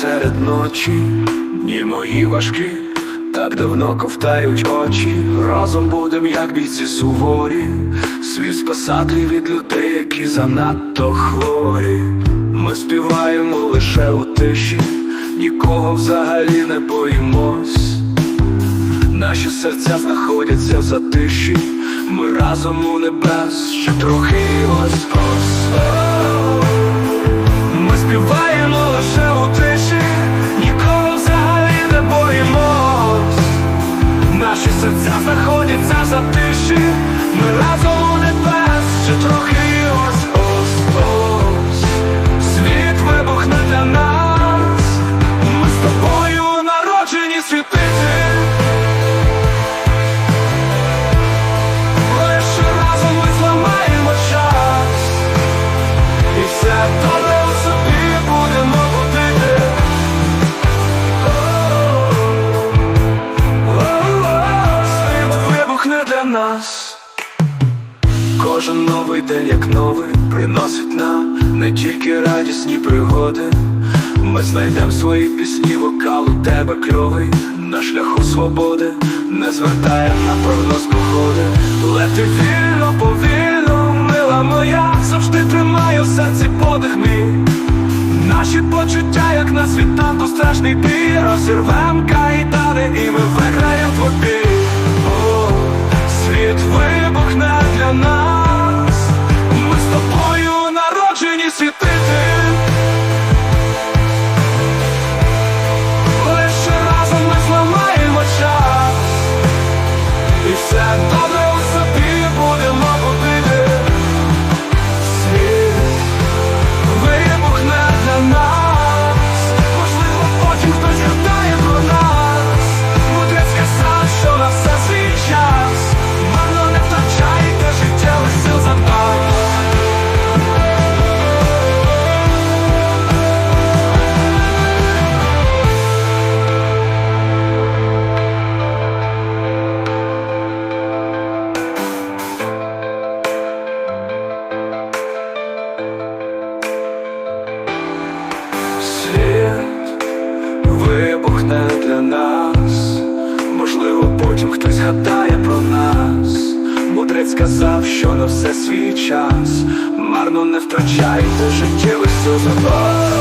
серед ночі, дні мої важкі, так давно ковтають очі. Разом будем, як бійці суворі, світ спасати від людей, які занадто хворі. Ми співаємо лише у тиші, нікого взагалі не боїмось. Наші серця знаходяться в затиші, ми разом у небес, ще трохи ось ось. Ми співаємо лише знаходяться за тиші, ми разом у небес, ще трохи Кожен новий день, як новий, приносить нам не тільки радісні пригоди. Ми знайдемо свої пісні, вокал у тебе кльовий на шляху свободи, не звертає на прогноз погоди. Лети вільно, повільно, мила моя, завжди тримаю в серці подих мій. Наші почуття, як на світанку страшний бій Розірвем згадає про нас. Мудрець сказав, що на все свій час, марно не втрачайте життєвих сил.